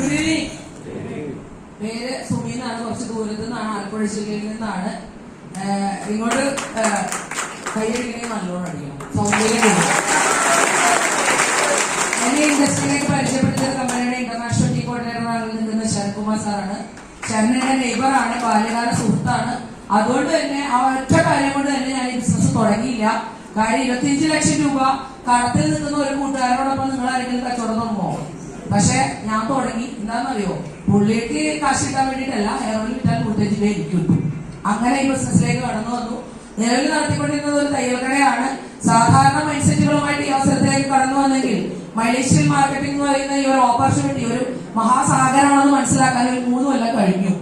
Good evening പേര് സുമി എന്നാണ് കുറച്ച് ദൂരത്ത് നിന്നാണ് ആലപ്പുഴ ജില്ലയിൽ നിന്നാണ്. ഇങ്ങോട്ട് കയ്യടിക്കണേ നല്ലോണം അടിക്കണം. സൗന്ദര്യം. എന്നെ ഇൻഡസ്ട്രിയിലേക്ക് പരിചയപ്പെടുത്തിയ കമ്പനിയുടെ ഇന്റർനാഷണൽ ടീ കോർഡിനേറ്ററാണ് നിൽക്കുന്ന ശരൺകുമാർ സാറാണ്. ശരൺ എന്റെ നെയ്ബറാണ് ബാല്യകാല സുഹൃത്താണ്. അതുകൊണ്ട് തന്നെ ആ ഒറ്റ കാര്യം കൊണ്ട് തന്നെ ഞാൻ ഈ ബിസിനസ് തുടങ്ങിയില്ല. കാര്യം ഇരുപത്തിയഞ്ച് ലക്ഷം രൂപ കടത്തിൽ നിൽക്കുന്ന ഒരു കൂട്ടുകാരോടൊപ്പം നിങ്ങൾ ആരെങ്കിലും കച്ചവടം തുടങ്ങുമോ പക്ഷെ ഞാൻ തുടങ്ങി. എന്താണെന്നറിയോ? പുള്ളിക്ക് കാശ് കിട്ടാൻ വേണ്ടിയിട്ടല്ല ഹെയർ ഓയിൽ കിട്ടാൻ കൂട്ടുകാരി എനിക്ക് കിട്ടും അങ്ങനെ ഈ ബിസിനസ്സിലേക്ക് കടന്നു വന്നു. നിലവിൽ നടത്തിക്കൊണ്ടിരുന്നത് ഒരു തയ്യൽ കടയാണ്. സാധാരണ മൈൻഡ് സെറ്റുകളുമായിട്ട് ഈ അവസരത്തിലേക്ക് കടന്നു വന്നെങ്കിൽ മലേഷ്യൻ മാർക്കറ്റിംഗ് എന്ന് പറയുന്ന ഈ ഒരു ഓപ്പർച്യൂണിറ്റി ഒരു മഹാസാഗരമാണെന്ന് മനസ്സിലാക്കാൻ ഒരു മൂന്ന് കൊല്ലം കഴിഞ്ഞു.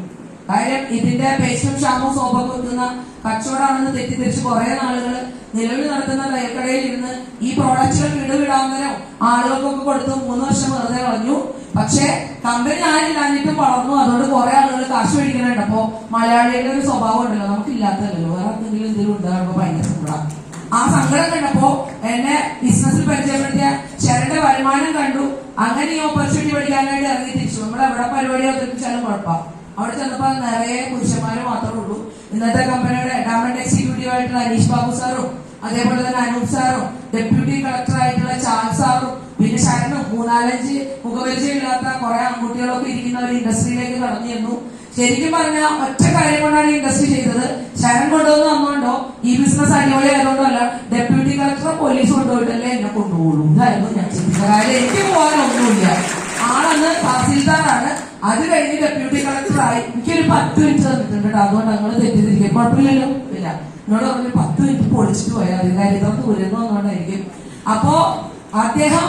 കാര്യം ഇതിന്റെ പേസ്റ്റും ഷാമ്പും സോപ്പൊക്കെ വെക്കുന്ന കച്ചവടമാണെന്ന് തെറ്റിദ്ധരിച്ച് കുറെ നാളുകൾ നിലവിൽ നടത്തുന്ന തയ്യൽക്കടയിൽ ഇരുന്ന് ഈ പ്രോഡക്റ്റുകൾ വിടുവിടാമെന്നോ ആളുകൾക്കൊക്കെ കൊടുത്ത് മൂന്ന് വർഷം വെറുതെ കളഞ്ഞു. പക്ഷേ കമ്പനി ആരില്ലാഞ്ഞിട്ടും വളർന്നു. അതുകൊണ്ട് കുറെ ആളുകൾ കാശ് മേടിക്കുന്നുണ്ട്. അപ്പോ മലയാളികളുടെ ഒരു സ്വഭാവം ഉണ്ടല്ലോ നമുക്ക് ഇല്ലാത്തല്ലോ വേറെ എന്തെങ്കിലും എന്തെങ്കിലും ഉണ്ടാകുമ്പോൾ ഭയങ്കര സങ്കടം ആ സങ്കടം കണ്ടപ്പോ എന്നെ ബിസിനസ്സിൽ പരിചയപ്പെടുത്തിയ ശരന്റെ വരുമാനം കണ്ടു. അങ്ങനെ ഈ ഓപ്പർച്യൂണിറ്റി പഠിക്കാനായിട്ട് ഇറങ്ങി തിരിച്ചു. നമ്മൾ എവിടെ പരിപാടി അവതരിപ്പിച്ചാലും കുഴപ്പമില്ല. അവിടെ ചെന്നപ്പോ നിറയെ പുരുഷന്മാര് മാത്രമേ ഉള്ളൂ. ഇന്നത്തെ കമ്പനിയുടെ എൻഡാമെന്റ് എക്സിക്യൂട്ടീവ് ആയിട്ടുള്ള അനീഷ് ബാബു സാറും അതേപോലെ തന്നെ അനൂപ് സാറും ഡെപ്യൂട്ടി കളക്ടർ ആയിട്ടുള്ള ചാൽ സാറും പിന്നെ ശരണും മൂന്നാലഞ്ച് മുഖപരിചയമില്ലാത്ത കുറെ ആൺകുട്ടികളൊക്കെ ഇരിക്കുന്ന ഒരു ഇൻഡസ്ട്രിയിലേക്ക് കടന്നു ചെന്നു. ശരിക്കും പറഞ്ഞാൽ ഒറ്റ കാര്യം കൊണ്ടാണ് ഇൻഡസ്ട്രി ചെയ്തത്. ശരൺ കൊണ്ടുവന്ന് വന്നുകൊണ്ടോ ഈ ബിസിനസ് അടിപൊളി ആയതുകൊണ്ടല്ല ഡെപ്യൂട്ടി കളക്ടർ പോലീസ് കൊണ്ടുപോയിട്ടല്ലേ എന്നെ കൊണ്ടുപോകുള്ളൂ. ഇതായിരുന്നു ഞാൻ ചിന്തിച്ചത് കാര്യം എനിക്ക് പോകാനൊന്നുമില്ല. ആളന്ന് തഹസീൽദാറാണ്. അത് കഴിഞ്ഞ് ഡെപ്യൂട്ടി കളക്ടറായി എനിക്കൊരു പത്ത് മിനിറ്റ് തന്നിട്ടുണ്ട് കേട്ടോ അതുകൊണ്ട് അങ്ങനെ തെറ്റിദ്ധരിക്കുക കുഴപ്പമില്ലല്ലോ. ഇല്ല. എന്നോട് പറഞ്ഞു പത്ത് മിനിറ്റ് പൊളിച്ചിട്ട് പോയാൽ മതി. കാര്യം ഇത്ര എന്നുകൊണ്ടായിരിക്കും അപ്പോ അദ്ദേഹം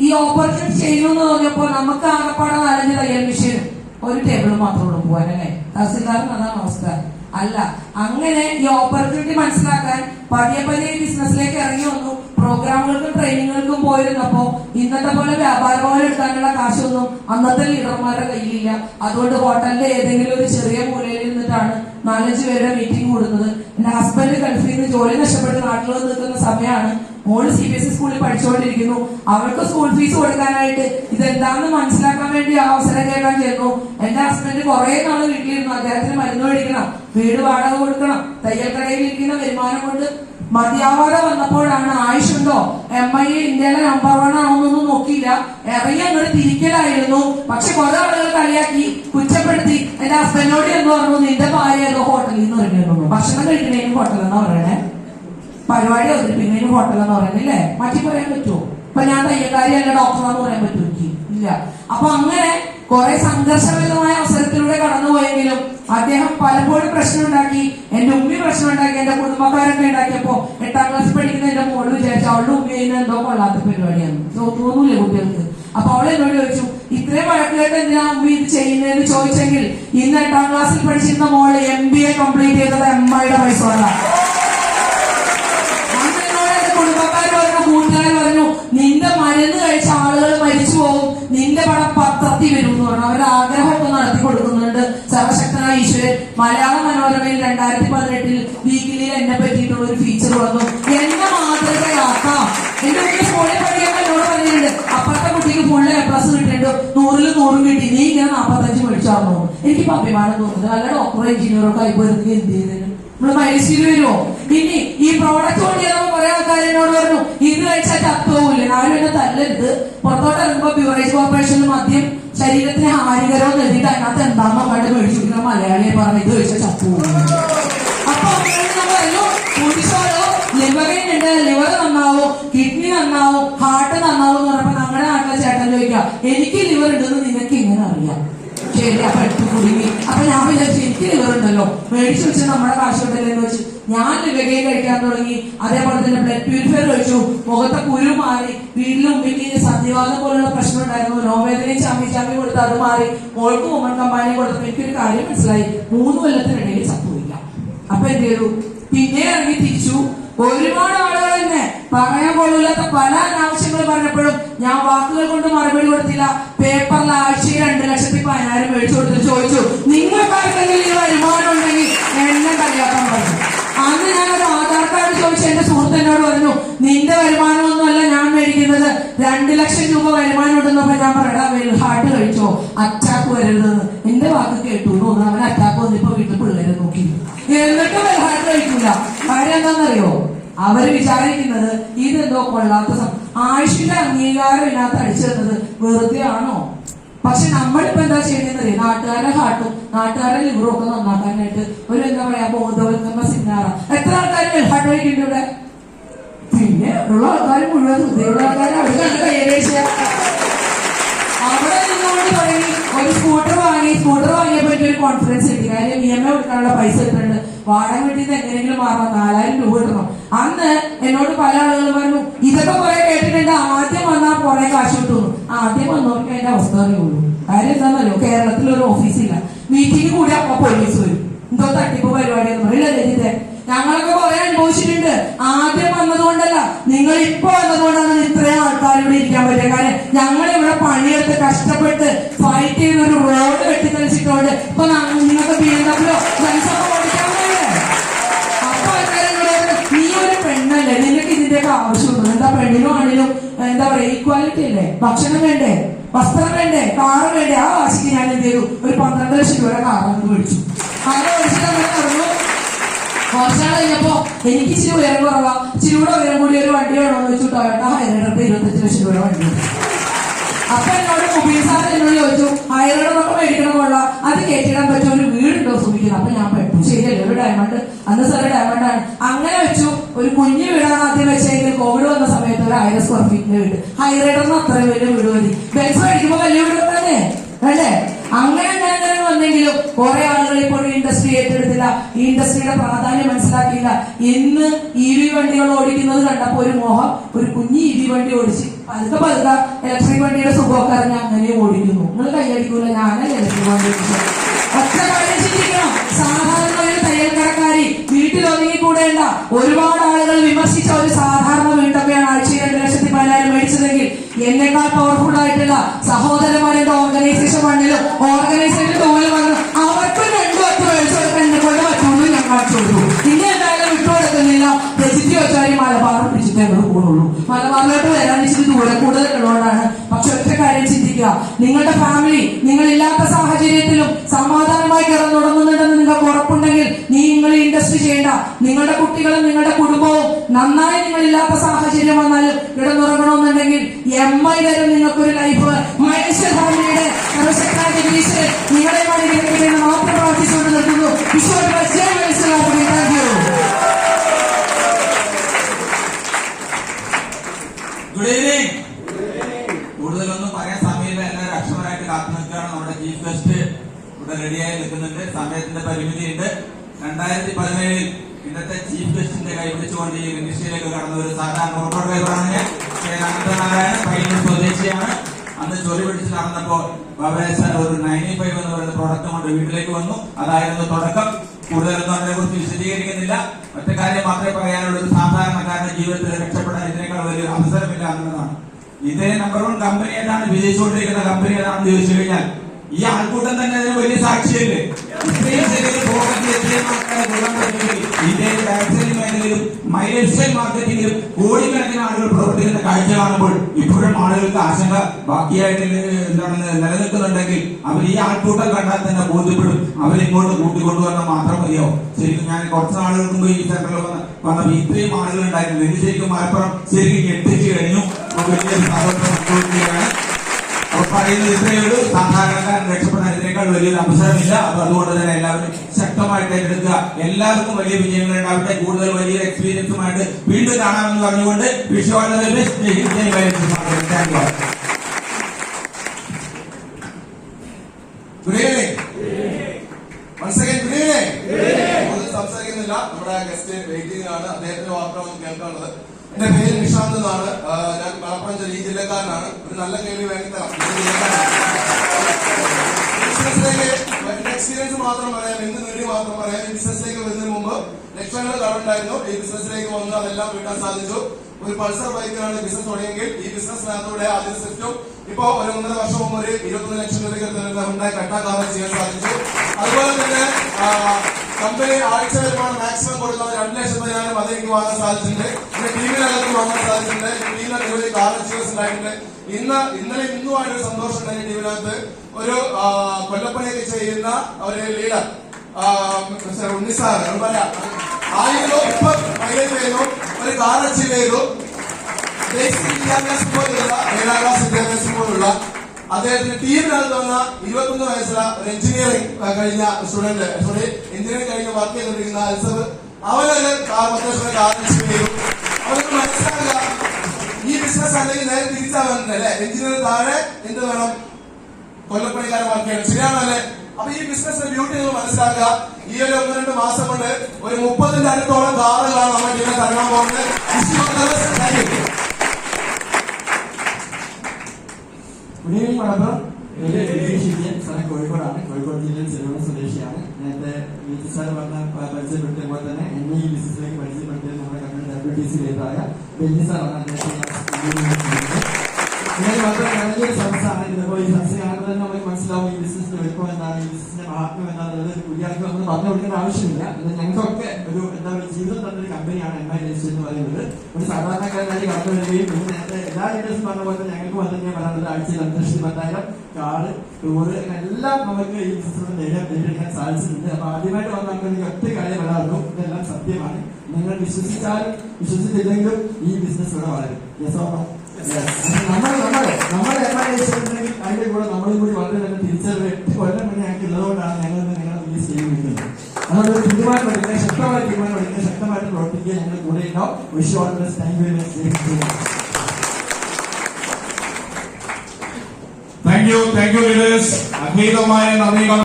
ഈ ഓപ്പർച്യൂണിറ്റി ചെയ്യുന്നു എന്ന് പറഞ്ഞപ്പോ നമുക്ക് ആകപ്പാടെ നാലഞ്ച് തയ്യൽ മെഷീൻ ഒരു ടേബിൾ മാത്രം ഉള്ളൂ പോകാനല്ലേ തഹസിൽദാർ അതാണ് നമസ്കാരം. അല്ല അങ്ങനെ ഈ ഓപ്പർച്യൂണിറ്റി മനസ്സിലാക്കാൻ പതിയെ പതിയെ ബിസിനസ്സിലേക്ക് ഇറങ്ങി വന്നു. പ്രോഗ്രാമുകൾക്കും ട്രെയിനിങ്ങുകൾക്കും പോയിരുന്നപ്പോ ഇന്നത്തെ പോലെ വ്യാപാര ഭവനം എടുക്കാനുള്ള കാശൊന്നും അന്നത്തെ ലീഡർമാരുടെ കയ്യിലില്ല. അതുകൊണ്ട് ഹോട്ടലിന്റെ ഏതെങ്കിലും ഒരു ചെറിയ മൂലയിൽ നിന്നിട്ടാണ് നാലഞ്ച് പേരുടെ മീറ്റിംഗ് കൂടുന്നത്. എന്റെ ഹസ്ബൻഡ് ഗൾഫിൽ നിന്ന് ജോലി നഷ്ടപ്പെട്ട് നാട്ടിൽ നിൽക്കുന്ന സമയമാണ്. മോൾ സി ബി എസ് ഇ സ്കൂളിൽ പഠിച്ചുകൊണ്ടിരിക്കുന്നു. അവർക്ക് സ്കൂൾ ഫീസ് കൊടുക്കാനായിട്ട് ഇതെന്താണെന്ന് മനസ്സിലാക്കാൻ വേണ്ടി ആ അവസരം കേൾക്കാൻ ചെന്നു. എന്റെ ഹസ്ബൻഡ് കുറെ നാൾ വീട്ടിലിരുന്നു. അദ്ദേഹത്തിന് മരുന്ന് മേടിക്കണം വീട് വാടക കൊടുക്കണം തയ്യൽ കടയിൽ ഇരിക്കുന്ന വരുമാനം കൊണ്ട് മതിയാവാതെ വന്നപ്പോഴാണ് ആയുഷുണ്ടോ എം ഐ എ ഇന്ത്യയിലെ നമ്പർ വൺ ആണെന്നൊന്നും നോക്കിയില്ല. ഇറങ്ങി അങ്ങോട്ട് തിരിക്കലായിരുന്നു. പക്ഷെ കുറെ ആളുകൾ കളിയാക്കി കുറ്റപ്പെടുത്തി. എന്റെ ഹസ്ബൻഡിനോട് എന്ന് പറഞ്ഞു നിന്റെ ഭാര്യ ഏതോ ഹോട്ടലിൽ നിന്ന് പറഞ്ഞു ഭക്ഷണം കഴിക്കണേനും ഹോട്ടൽ എന്നാ പറയണേ. പരിപാടി അവതരിപ്പിക്കുന്നതിന് ഹോട്ടൽ എന്ന് പറയുന്നില്ലേ മാറ്റി പറയാൻ പറ്റുമോ? അപ്പൊ ഞാൻ തയ്യൽക്കാരി അല്ല ഡോക്ടറാന്ന് പറയാൻ പറ്റുമോ ഇല്ല. അപ്പൊ അങ്ങനെ കുറെ സംഘർഷഭരിതമായ അവസരത്തിലൂടെ കടന്നുപോയെങ്കിലും അദ്ദേഹം പലപ്പോഴും പ്രശ്നം ഉണ്ടാക്കി എന്റെ ഉമ്മി പ്രശ്നം ഉണ്ടാക്കി എന്റെ കുടുംബക്കാരൊക്കെ ഉണ്ടാക്കിയപ്പോ എട്ടാം ക്ലാസ് പഠിക്കുന്ന എന്റെ മോൾ വിചാരിച്ചു അവളുടെ ഉമ്മി അതിന് എന്തോ കൊള്ളാത്ത പരിപാടിയാണ്. തോന്നൂലേ കുട്ടികൾക്ക്? അപ്പൊ അവൾ എന്നോട് ചോദിച്ചു ഇത്രയും വഴക്കിലായിട്ട് എന്തിനാ ഉമ്മി ഇത് ചെയ്യുന്നതെന്ന് ചോദിച്ചെങ്കിൽ ഇന്ന് എട്ടാം ക്ലാസ്സിൽ പഠിച്ചിരുന്ന മോൾ എം ബി എ കംപ്ലീറ്റ് ചെയ്തത് എം ഐയുടെ പൈസ കൊണ്ടാണ് അന്ന് എന്നോട് എന്റെ കുടുംബക്കാർ പറഞ്ഞു കൂട്ടുകാർ പറഞ്ഞു നിന്റെ മരുന്ന് കഴിച്ച ആളുകൾ മരിച്ചു പോകും. നിന്റെ പടം പത്രത്തിൽ വരും എന്ന് പറഞ്ഞു. അവരുടെ ആഗ്രഹമൊക്കെ നടത്തി കൊടുക്കുന്നുണ്ട്. സർവശക്തനായ ഈശ്വരൻ മലയാള മനോരമയിൽ രണ്ടായിരത്തി പതിനെട്ടിൽ വീക്കിലിയിൽ എന്നെ പറ്റിയിട്ടുള്ള ഒരു ഫീച്ചർ വന്നു എന്നെ മാതൃകയാക്കാം എന്റെ കുട്ടി സ്കൂളിൽ പഠിക്കാൻ എന്നോട് പറഞ്ഞിട്ടുണ്ട്. അപ്പുറത്തെ കുട്ടിക്ക് ഫുള്ള് എ പ്ലസ് കിട്ടിയിട്ടുണ്ട്. നൂറിൽ നൂറും കിട്ടി. നീ ഇങ്ങനെ നാപ്പത്തഞ്ച് മേടിച്ചാർന്നു എനിക്കിപ്പോ അഭിമാനം തോന്നുന്നത് നല്ല ഡോക്ടറോ എഞ്ചിനീയറോ ഒക്കെ ആയിപ്പോ എന്ത് ചെയ്തതിന് നമ്മൾ മൈലീസിൽ വരുമോ? ഇനി ഈ പ്രോഡക്റ്റ് കൊണ്ട് ചെയ്യുമ്പോൾ കുറെ ആൾക്കാർ എന്നോട് പറഞ്ഞു ഇത് കഴിച്ചാൽ ചത്തുപോകില്ല? ആരും എന്നെ തല്ലരുത്. പുറത്തോട്ട് ഇറങ്ങുമ്പോ ബിവറേജ് കോർപ്പറേഷനിൽ മദ്യം ശരീരത്തിന് ഹാനികരോ എഴുതിയിട്ട് അതിനകത്ത് എന്താണെന്നോ കണ്ട് മേടിച്ചിരിക്കുന്ന മലയാളിയെ പറഞ്ഞു ഇത് കഴിച്ചാൽ ചത്തുപോകും അപ്പൊ ലിവർ നന്നാവും? കിഡ്നി നന്നാവും? ഹാർട്ട് നന്നാവും? എന്ന് പറഞ്ഞപ്പോ നമ്മുടെ നാട്ടിലെ ചേട്ടൻ ചോദിക്കാം എനിക്ക് ലിവർ ഉണ്ടെന്ന് നിനക്ക് എങ്ങനെ അറിയാം? ശരി അപ്പൊ എടുത്ത് കുടുങ്ങി. അപ്പൊ ഞാൻ വിചാരിച്ചു ഉണ്ടല്ലോ മേടിച്ചു വെച്ച് നമ്മുടെ കാശ് എന്ന് വെച്ച് ഞാൻ ലിവകയും കഴിക്കാൻ തുടങ്ങി. അതേപോലെ തന്നെ ബ്ലഡ് പ്യൂരിഫയർ കഴിച്ചു മുഖത്തെ കുരു മാറി. വീട്ടിലും ഉമ്മിക്ക് സന്ധിവാദം പോലുള്ള പ്രശ്നം ഉണ്ടായിരുന്നു. നോവേദനയും ചാമ്പി ചാമ്പി കൊടുത്ത് അത് മാറി. മോൾക്ക് ഉമ്മൻ കമ്പാനി കൊടുത്തു എനിക്കൊരു കാര്യം മനസ്സിലായി. മൂന്ന് കൊല്ലത്തിനിടയിൽ സംഭവിക്കാം. അപ്പൊ എന്ത് ചെയ്തു? പിന്നെ ഇറങ്ങി തിരിച്ചു. ഒരുപാട് ആളുകൾ തന്നെ പറയാൻ കൊള്ളില്ലാത്ത പല അനാവശ്യങ്ങൾ പറഞ്ഞപ്പോഴും ഞാൻ വാക്കുകൾ കൊണ്ട് മറുപടി കൊടുത്തില്ല. പേപ്പറിൽ ആഴ്ചയിൽ രണ്ട് ലക്ഷത്തി പതിനായിരം മേടിച്ചു കൊടുത്തിട്ട് ചോദിച്ചു നിങ്ങൾക്കാർക്കെങ്കിലും ഈ വരുമാനം ഉണ്ടെങ്കിൽ എന്നെ കളിയാക്കാൻ പറഞ്ഞു അന്ന് ഞാനൊരു ആധാർ എന്റെ സുഹൃത്ത് എന്നോട് പറഞ്ഞു നിന്റെ വരുമാനമൊന്നുമല്ല ഞാൻ മേടിക്കുന്നത്. രണ്ട് ലക്ഷം രൂപ വരുമാനം ഉണ്ടെന്നപ്പോ ഞാൻ പറയണ ഹാർട്ട് കഴിച്ചോ അറ്റാക്ക് വരരുതെന്ന്. എന്റെ വാക്ക് കേട്ടു തോന്നുന്നു. അവൻ അറ്റാക്ക് വന്നിപ്പോ വീട്ടിൽ പിള്ളേരെ നോക്കി. എന്നിട്ട് വെൽഹാർട്ട് കഴിക്കൂല കാര്യം എന്താണെന്നറിയോ? അവർ വിചാരിക്കുന്നത് ഇതെന്തോ കൊള്ളാത്ത ആയുഷിന്റെ അംഗീകാരം ഇല്ലാത്ത അടിച്ചു തന്നത് വെറുതെ ആണോ പക്ഷെ നമ്മളിപ്പോ എന്താ ചെയ്യണമെന്നറിയോ നാട്ടുകാരെ ഹാർട്ടും നാട്ടുകാരുടെ ലിവറും നന്നാക്കാനായിട്ട് ഒരു എന്താ പറയാ ബോധവൽക്കരണ സിഗ്നാറ എത്ര ആൾക്കാർ വെൽഹാർട്ട് കഴിക്കുന്നുണ്ട് ഇവിടെ പിന്നെ ഉള്ള ആൾക്കാർ മുഴുവൻ ഹൃദയമുള്ള ആൾക്കാർ അവിടെ കണ്ട് കൈയേറിയ അവിടെ നിന്നുകൊണ്ട് പറയും ഒരു സ്കൂട്ടർ വാങ്ങി സ്കൂട്ടർ വാങ്ങിയപ്പോ എനിക്ക് ഒരു കോൺഫിഡൻസ് കിട്ടി കാര്യം ഇ എം ഐ കൊടുക്കാനുള്ള പൈസ കിട്ടുന്നുണ്ട് വാടക വീട്ടിൽ നിന്ന് എങ്ങനെയെങ്കിലും മാറണം നാലായിരം രൂപ കിട്ടണം. അന്ന് എന്നോട് പല ആളുകളും പറഞ്ഞു ഇതൊക്കെ കുറെ കേട്ടിട്ടുണ്ട് ആദ്യം വന്നാൽ കുറെ കാശ് കിട്ടുന്നു ആദ്യം വന്നവർക്ക് അതിന്റെ അവസ്ഥ അറിയുള്ളൂ. കാര്യം എന്താണെന്നല്ലോ കേരളത്തിൽ ഒരു ഓഫീസില്ല മീറ്റിംഗ് കൂടി അപ്പൊ പോലീസ് വരും. എന്തോ തട്ടിപ്പ് പരിപാടി എന്ന് പറയില്ല രജിത്തെ ഞങ്ങളൊക്കെ കുറെ അനുഭവിച്ചിട്ടുണ്ട്. ആദ്യം വന്നതുകൊണ്ടല്ല നിങ്ങൾ ഇപ്പൊ വന്നതുകൊണ്ടാണ് ഇത്രയും ആൾക്കാർ ഇവിടെ ഇരിക്കാൻ പറ്റിയ കാര്യം. ഞങ്ങൾ ഇവിടെ പണിയെടുത്ത് കഷ്ടപ്പെട്ട് ഫൈറ്റ് ചെയ്ത് ഒരു റോഡ് വെട്ടിത്തെളിച്ചിട്ടുണ്ട് ഇപ്പൊ നിങ്ങൾക്ക് ബി എം ഡബ്ല്യു ഒരു നിനക്ക് ഇതിന്റെയൊക്കെ ആവശ്യമുണ്ട്? എന്താ പെണ്ണിനും ആണിനും എന്താ പറയാ ഈക്വാലിറ്റി അല്ലേ? ഭക്ഷണം വേണ്ടേ? വസ്ത്രം വേണ്ടേ? കാറ് വേണ്ടേ? ആ വാശിക്ക് ഞാൻ ചെയ്തു ഒരു പന്ത്രണ്ട് ലക്ഷം രൂപ കാറാണ് മേടിച്ചു. അങ്ങനെ മേടിച്ചിട്ട് അങ്ങനെ കഴിഞ്ഞപ്പോ എനിക്ക് ഇച്ചിരി ഉയരം കുറവാ. ഇച്ചിരി ഉയരം കൂടി ഒരു വണ്ടി വേണമെന്ന് വെച്ചു ടൊയോട്ട ഹൈറേഡ് ഇരുപത്തഞ്ച് ലക്ഷം രൂപ വണ്ടി. അപ്പൊ എന്നോട് മൊബൈൽ സാർ എന്നോട് ചോദിച്ചു ഹൈറൈഡറൊക്കെ മേടിക്കണം കൊള്ളാം അത് കയറ്റിടാൻ പറ്റും ഒരു വീടുണ്ടോ? സുമിക്കുന്നത് അപ്പൊ ഞാൻ പെട്ടു ശരിയല്ലേ ഒരു ഡയമണ്ട് അന്ന് സാർ ഡയമണ്ട് ആണ്. അങ്ങനെ വെച്ചു. ഒരു കുഞ്ഞു വീടാണ് ആദ്യം വെച്ചെങ്കിൽ കോവിഡ് വന്ന സമയത്ത് ഒരു ആയിരം സ്ക്വയർ ഫീറ്റിന്റെ വീട്. ഹൈറൈഡറിന് അത്രയും വലിയ വീട് മതി. ബെൽസ് മേടിക്കുമ്പോ വലിയ വീട് തന്നെ. അല്ലേ? അങ്ങനെ അങ്ങനെ വന്നെങ്കിലും കുറെ ആളുകൾ ഇപ്പോൾ ഇൻഡസ്ട്രി ഏറ്റെടുത്തില്ല. ഈ ഇൻഡസ്ട്രിയുടെ പ്രാധാന്യം മനസ്സിലാക്കിയില്ല. ഇന്ന് ഇ വി വണ്ടികൾ ഓടിക്കുന്നത് കണ്ടപ്പോ ഒരു മോഹം ഒരു കുഞ്ഞി ഇ വി വണ്ടി ഓടിച്ച് പതുക്കെ പതുക്കെ ഇലക്ട്രിക് വണ്ടിയുടെ സുഖമൊക്കെ അറിഞ്ഞ് അങ്ങനെ ഓടിക്കുന്നു. നിങ്ങൾ കൈയടിക്കൂല ഞാനല്ല ഇലക്ട്രിക് വണ്ടി. ഒറ്റ സാധാരണ ഒരു വീട്ടിൽ ഒരുപാട് ആളുകൾ വിമർശിച്ച ഒരു സാധാരണ വീട്ടൊക്കെയാണ് പതിനായിരം മേടിച്ചതെങ്കിൽ എന്നെക്കാൾ പവർഫുൾ ആയിട്ടുള്ള സഹോദരന്മാരുടെ ഓർഗനൈസേഷൻ മണ്ണിലും ഓർഗനൈസേഷൻ തോന്നലും വന്നു. അവർക്ക് രണ്ടു പത്ത് വയസ്സ് കൊടുക്കാൻ എന്നെ കൊണ്ട് പറ്റുള്ളൂ കാണിച്ചു കൊടുത്തു ഇനി എന്തായാലും വിട്ടുകൊടുക്കുന്നില്ല പ്രസിദ്ധി വെച്ചാൽ മലബാർ പിടിച്ചിട്ട് ഞങ്ങൾ പോകുന്നുള്ളൂ മലബാറിലോട്ട് വരാൻ ഇച്ചിരി ദൂരെ കൂടുതൽ കാര്യം ചിന്തിക്കുക നിങ്ങളുടെ ഫാമിലി നിങ്ങൾ ഇല്ലാത്ത സാഹചര്യത്തിലും സമാധാനമായി കിടന്നുടങ്ങുന്നുണ്ടെന്ന് നിങ്ങൾക്ക് ഉറപ്പുണ്ടെങ്കിൽ നിങ്ങൾ ഇൻഡസ്ട്രി ചെയ്യേണ്ട. നിങ്ങളുടെ കുട്ടികളും നിങ്ങളുടെ കുടുംബവും നന്നായി നിങ്ങൾ ഇല്ലാത്ത സാഹചര്യം വന്നാലും കിടന്നുറങ്ങണമെന്നുണ്ടെങ്കിൽ എം ഐ വരും നിങ്ങൾക്കൊരു ലൈഫ് മനുഷ്യ ഫാമിലിയുടെ നിങ്ങളെ സമയത്തിന്റെ പരിമിതിയുണ്ട് രണ്ടായിരത്തി പതിനേഴിൽ ഇന്നത്തെ ചീഫ് ഗസ്റ്റിന്റെ കൈപിടിച്ചുകൊണ്ട് ഈ ഇൻഡസ്ട്രിയിലേക്ക് കടന്ന ഒരു സാധാരണ ഓട്ടോ ഡ്രൈവറാണ് ഞാൻ. അനന്തനാരായണൻ സ്വദേശിയാണ്. അന്ന് ചൊറി പിടിച്ച് നടന്നപ്പോൾ ബബേസ ഒരു നയന്റി ഫൈവ് എന്ന് പറയുന്ന പ്രോഡക്റ്റ് കൊണ്ട് വീട്ടിലേക്ക് വന്നു. അതായിരുന്നു തുടക്കം. കൂടുതലൊന്നും അതിനെ കുറിച്ച് വിശദീകരിക്കുന്നില്ല. ഒറ്റ കാര്യം മാത്രമേ പറയാനുള്ളൂ. ഒരു സാധാരണക്കാരന്റെ ജീവിതത്തിൽ രക്ഷപ്പെടാൻ ഇതിനേക്കാൾ വലിയ അവസരമില്ല എന്നുള്ളതാണ്. ഇതേ നമ്പർ വൺ കമ്പനി ഏതാണ്? വിജയിച്ചുകൊണ്ടിരിക്കുന്ന കമ്പനി ഏതാണെന്ന് ചോദിച്ചു കഴിഞ്ഞാൽ ഈ ആൾക്കൂട്ടം തന്നെ അതിന് വലിയ സാക്ഷിയല്ലേ? ഇത്രയും ചെറിയ പോക്കറ്റിൽ ഇത്രയും ആൾക്കാരെ കൊള്ളാൻ മേഖലയിലും മൈലൈഫ് സ്റ്റൈൽ കോടിക്കണക്കിന് ആളുകൾ പ്രവർത്തിക്കുന്ന കാഴ്ച കാണുമ്പോൾ ഇപ്പോഴും ആളുകൾക്ക് ആശങ്ക ബാക്കിയായിട്ട് എന്താണ് നിലനിൽക്കുന്നുണ്ടെങ്കിൽ അവർ ഈ ആൾക്കൂട്ടം കണ്ടാൽ തന്നെ ബോധ്യപ്പെടും അവരിങ്ങോട്ട് കൂട്ടിക്കൊണ്ടുവന്നാൽ മാത്രം മതിയോ ശരിക്കും ഞാൻ കുറച്ച് നാളുകൾക്ക് മുമ്പ് ഈ സെന്ററിൽ വന്ന വന്നപ്പോൾ ഇത്രയും ആളുകൾ ഉണ്ടായിരുന്നു ഇത് ശരിക്കും മലപ്പുറം ശരിക്കും ഞെട്ടിച്ചു കഴിഞ്ഞു വലിയ സാഹചര്യം പറയുന്നത് ഇത്രയേ ഉള്ളൂ സാധാരണക്കാരൻ രക്ഷപ്പെടാൻ ഇതിനേക്കാൾ വലിയൊരു അവസരമില്ല അപ്പൊ അതുകൊണ്ട് തന്നെ എല്ലാവരും ശക്തമായിട്ട് ഏറ്റെടുക്കുക എല്ലാവർക്കും വലിയ വിജയങ്ങൾ ഉണ്ടാവട്ടെ കൂടുതൽ വലിയ എക്സ്പീരിയൻസുമായിട്ട് വീണ്ടും കാണാമെന്ന് പറഞ്ഞുകൊണ്ട് thank you evening once again good evening കൂടുതൽ സംസാരിക്കുന്നില്ല നമ്മുടെ ഗസ്റ്റ് വെയിറ്റിംഗിലാണ് അദ്ദേഹത്തിന്റെ വാർത്തകൾ കേൾക്കാനുള്ളത് എന്റെ പേര് നിഷാന്ത് എന്നാണ് ഞാൻ മലപ്പുറം ജില്ല ജില്ലക്കാരനാണ് ഒരു നല്ല കേൾവി വേണമെങ്കിൽ മുമ്പ് ലക്ഷങ്ങൾ കടമുണ്ടായിരുന്നു ഈ ബിസിനസ്സിലേക്ക് വന്ന് അതെല്ലാം വീട്ടാൻ സാധിച്ചു. ഒരു പൾസർ ബൈക്കിലാണ് ബിസിനസ് തുടങ്ങിയെങ്കിൽ ഈ ബിസിനസ്സിനകത്തൂടെ ആദ്യം സ്വിഫ്റ്റും ഇപ്പൊ ഒരു ഒന്നര വർഷം മുമ്പ് ഒരു ഇരുപത്തൊന്ന് ലക്ഷം രൂപയ്ക്ക് ഉണ്ടായി. കട്ടാക്കാതെ ചെയ്യാൻ സാധിച്ചു. അതുപോലെ തന്നെ കമ്പനി ആഴ്ച വരുമാനം മാക്സിമം കൊടുക്കുന്നത് രണ്ട് ലക്ഷം പതിനായിരം അത് എനിക്ക് വാങ്ങാൻ സാധിച്ചിട്ടുണ്ട്. പിന്നെ ടീമിനകത്ത് വാങ്ങാൻ സാധിച്ചിട്ടുണ്ട്. ടീമിലെ നിരവധി കാർ അച്ചീവേഴ്സ് ഉണ്ടായിട്ടുണ്ട്. ഇന്ന് ഇന്നലെ ഇന്നുമായിട്ട് ഒരു സന്തോഷം ഉണ്ടായി ടീമിനകത്ത് ഒരു കൊല്ലപ്പണിയൊക്കെ ചെയ്യുന്ന ഒരു ലീഡർ ഉണ്ണിസാർ അത് പറയാം. ആയിരുന്നു ഇപ്പൊ മൈലേജ് ചെയ്യുന്നു ഒരു കാർ അച്ചീവ് ചെയ്തു ബേസിക് വിദ്യാഭ്യാസം പോലുള്ള ഏഴാം ക്ലാസ് വിദ്യാഭ്യാസം പോലുള്ള അദ്ദേഹത്തിന് ടീമിനകത്ത് വന്ന ഇരുപത്തൊന്ന് വയസ്സുള്ള ഒരു എഞ്ചിനീയറിംഗ് കഴിഞ്ഞ സ്റ്റുഡന്റ് സോറി എഞ്ചിനീയറിംഗ് കഴിഞ്ഞ വർക്ക് ചെയ്തിരിക്കുന്ന അൽസബ് അത്യാവശ്യം കാര്യം ചെയ്തു അവർക്ക് മനസ്സിലാക്കുക ഈ ബിസിനസ് അല്ലെങ്കിൽ നേരെ തിരിച്ചാവുന്നുണ്ട് അല്ലെ? എഞ്ചിനീയർ താഴെ എന്ത് വേണം? കൊല്ലപ്പണിക്കാരൻ വർക്ക് ചെയ്യണം. ശരിയാണല്ലേ അപ്പൊ ഈ ബിസിനസ് ബ്യൂട്ടി നിങ്ങൾ മനസ്സിലാക്കുക. ഈ ഒരു ഒന്ന് രണ്ട് മാസം കൊണ്ട് ഒരു മുപ്പതിന്റെ അടുത്തോളം കാറുകളാണ് നമ്മൾ ഇങ്ങനെ തരണം പോകുന്നത്. ഗുഡ് സ്ഥലം കോഴിക്കോടാണ്. കോഴിക്കോട് ജില്ലയിൽ ചെറുപുഴ സ്വദേശിയാണ്. നേരത്തെ വീട്ടിൽ സാർ പറഞ്ഞ പ- പരിചയപ്പെടുത്തിയപ്പോൾ തന്നെ എന്നെ ഈ ബിസിനസ്സിലേക്ക് പരിചയപ്പെടുത്തിയത് നമ്മുടെ കണ്ണൂർ ഡബ്ല്യു ടി സി ലീഡറായ ബെന്നി സാറാണ്. അദ്ദേഹത്തെ ഞാൻ സംസ്ഥാണ് ഇതിപ്പോൾ ഈ സംസ്ഥ കാണുമ്പോൾ തന്നെ നമുക്ക് മനസ്സിലാവും ഈ ബിസിനസിന്റെ വലുപ്പം എന്താണ് ഈ ബിസിനസിന്റെ മഹാത്മ്യം എന്താണെന്നുള്ളത് ഒന്നും നമ്മൾ പറഞ്ഞു കൊടുക്കേണ്ട ആവശ്യമില്ല. എന്നാൽ ഞങ്ങൾക്കൊക്കെ ഒരു എന്താ പറയുക ജീവിതം തന്നെ ഒരു കമ്പനിയാണ് എം ഐ രജിസ്റ്റർ എന്ന് പറയുന്നത്. ഒരു സാധാരണക്കാരനായി കടന്നു വരികയും പിന്നെ നേരത്തെ എല്ലാ ലീഡേഴ്സും പറഞ്ഞ പോലെ തന്നെ ഞങ്ങൾക്ക് വന്നു കഴിഞ്ഞാൽ പറയാനുള്ളത്. ആഴ്ചയിൽ അന്തരീക്ഷത്തിൽ പത്തായിരം കാറ് ടൂറ് എല്ലാം നമുക്ക് ഈ ബിസിനസ് നേടിയെടുക്കാൻ സാധിച്ചിട്ടുണ്ട്. അപ്പൊ ആദ്യമായിട്ട് വന്ന നമുക്ക് എനിക്ക് ഒറ്റ കാര്യം വരാറുള്ളൂ ഇതെല്ലാം സത്യമാണ്. നിങ്ങൾ വിശ്വസിച്ചാലും വിശ്വസിച്ചില്ലെങ്കിലും ഈ ബിസിനസ് ഇവിടെ വളരും. യെസ് നമ്മൾ നമ്മൾ നമ്മൾ എം ഐ ഉണ്ടെങ്കിൽ അതിന്റെ കൂടെ നമ്മളും അതുകൊണ്ട് ഒരു തീരുമാനം എടുക്കുക ശക്തമായ തീരുമാനം എടുക്കുക ശക്തമായിട്ട് പ്രവർത്തിക്കുക ഞങ്ങൾ കൂടെ ഉണ്ടാവും. Wish all thank you thank you thank you leaders നന്ദി.